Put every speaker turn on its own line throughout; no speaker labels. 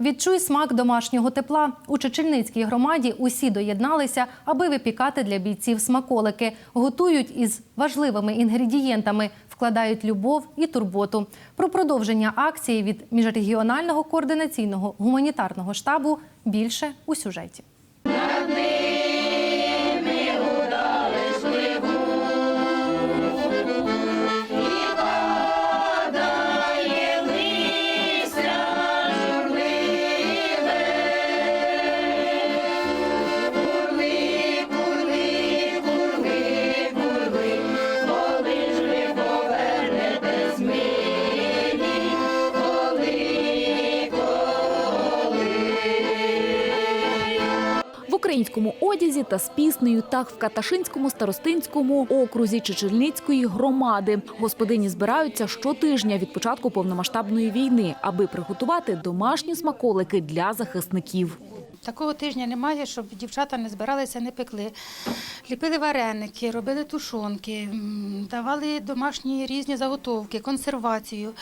Відчуй смак домашнього тепла. У Чечельницькій громаді усі доєдналися, аби випікати для бійців смаколики. Готують із важливими інгредієнтами, вкладають любов і турботу. Про продовження акції від міжрегіонального координаційного гуманітарного штабу більше у сюжеті.
Українському одязі та з піснею так в Каташинському старостинському окрузі Чечельницької громади. Господині збираються щотижня від початку повномасштабної війни, аби приготувати домашні смаколики для захисників.
Такого тижня немає, щоб дівчата не збиралися, не пекли. Ліпили вареники, робили тушонки, давали домашні різні заготовки, консервацію.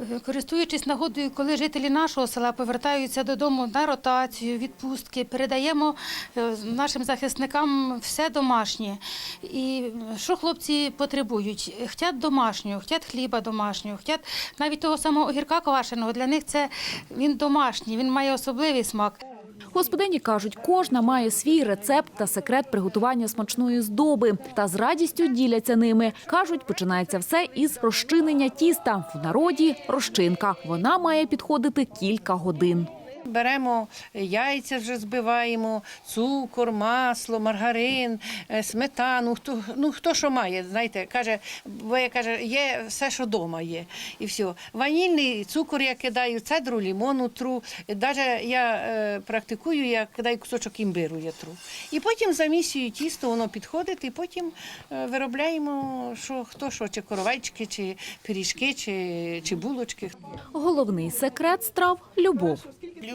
Е, Користуючись нагодою, коли жителі нашого села повертаються додому на ротацію, відпустки, передаємо е, нашим захисникам все домашнє. І що хлопці потребують? Хотять домашнього, хотять хліба домашнього, хотять навіть того самого огірка квашеного. Для них це він домашній, він має особливий смак.
Господині кажуть, кожна має свій рецепт та секрет приготування смачної здоби та з радістю діляться ними. кажуть, починається все із розчинення тіста. В народі розчинка. Вона має підходити кілька годин.
Беремо яйця, вже збиваємо, цукор, масло, маргарин, е, сметану. Хто ну хто що має, знаєте, каже, бо я каже, є все, що вдома є, і все. Ванільний цукор я кидаю, цедру лімону тру. Навіть я е, практикую, я кидаю кусочок імбиру, я тру. І потім замісюю тісто, воно підходить, і потім е, виробляємо, що хто що, чи коровайчики, чи пиріжки, чи, чи булочки.
Головний секрет страв любов.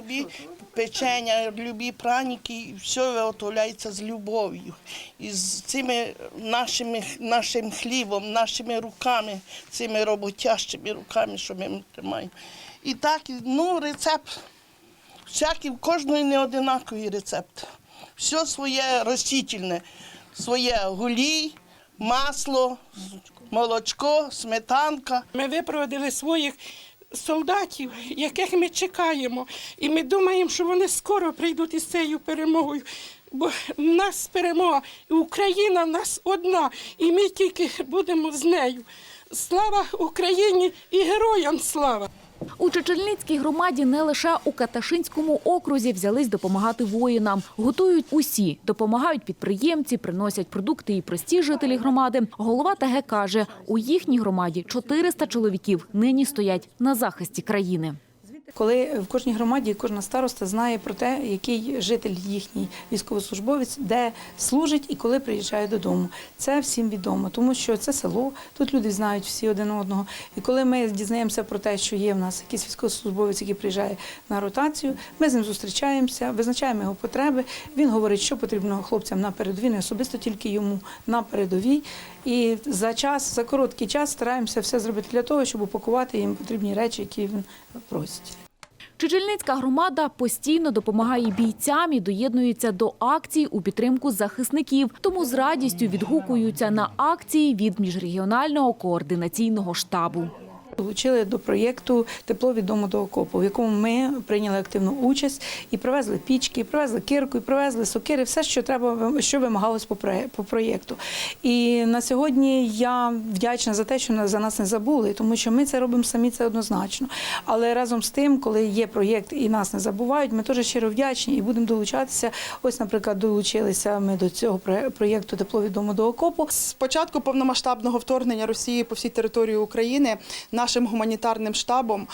Любі печення, любі праніки, все виготовляється з любов'ю. І з цими нашими, нашим хлібом, нашими руками, цими роботящими руками, що ми тримаємо. І так, ну, рецепт. Всякий, в кожної не одинаковий рецепт. Все своє ростительне, своє гулій, масло, молочко, сметанка.
Ми випроводили своїх солдатів, яких ми чекаємо. І ми думаємо, що вони скоро прийдуть із цією перемогою. Бо в нас перемога, Україна в нас одна, і ми тільки будемо з нею. Слава Україні і героям слава!
У Чечельницькій громаді не лише у Каташинському окрузі взялись допомагати воїнам. Готують усі, допомагають підприємці, приносять продукти і прості жителі громади. Голова ТГ каже, у їхній громаді 400 чоловіків нині стоять на захисті країни.
Коли в кожній громаді кожна староста знає про те, який житель їхній військовослужбовець де служить і коли приїжджає додому. Це всім відомо, тому що це село, тут люди знають всі один одного. І коли ми дізнаємося про те, що є в нас якийсь військовослужбовець, який приїжджає на ротацію, ми з ним зустрічаємося, визначаємо його потреби. Він говорить, що потрібно хлопцям на передовій, не особисто тільки йому на передовій. І за час, за короткий час стараємося все зробити для того, щоб упакувати їм потрібні речі, які він просить.
Чечельницька громада постійно допомагає бійцям і доєднується до акцій у підтримку захисників. Тому з радістю відгукуються на акції від міжрегіонального координаційного штабу.
Долучили до проєкту Тепло від дому до окопу, в якому ми прийняли активну участь і привезли пічки, і привезли кирку, і привезли сокири, все, що треба, що вимагалось по проєкту. І на сьогодні я вдячна за те, що за нас не забули, тому що ми це робимо самі, це однозначно. Але разом з тим, коли є проєкт і нас не забувають, ми теж щиро вдячні і будемо долучатися. Ось, наприклад, долучилися ми до цього проєкту Тепло від дому до окопу.
З початку повномасштабного вторгнення Росії по всій території України нашим гуманітарним штабом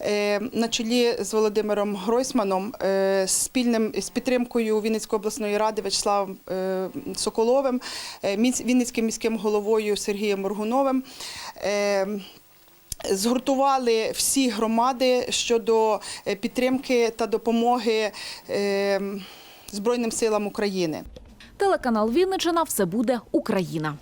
е, на чолі з Володимиром Гройсманом е, спільним з підтримкою Вінницької обласної ради Вячеславом е, Соколовим, Вінницьким міським головою Сергієм Моргуновим. Згуртували всі громади щодо підтримки та допомоги Збройним силам України.
Телеканал Вінничина все буде Україна.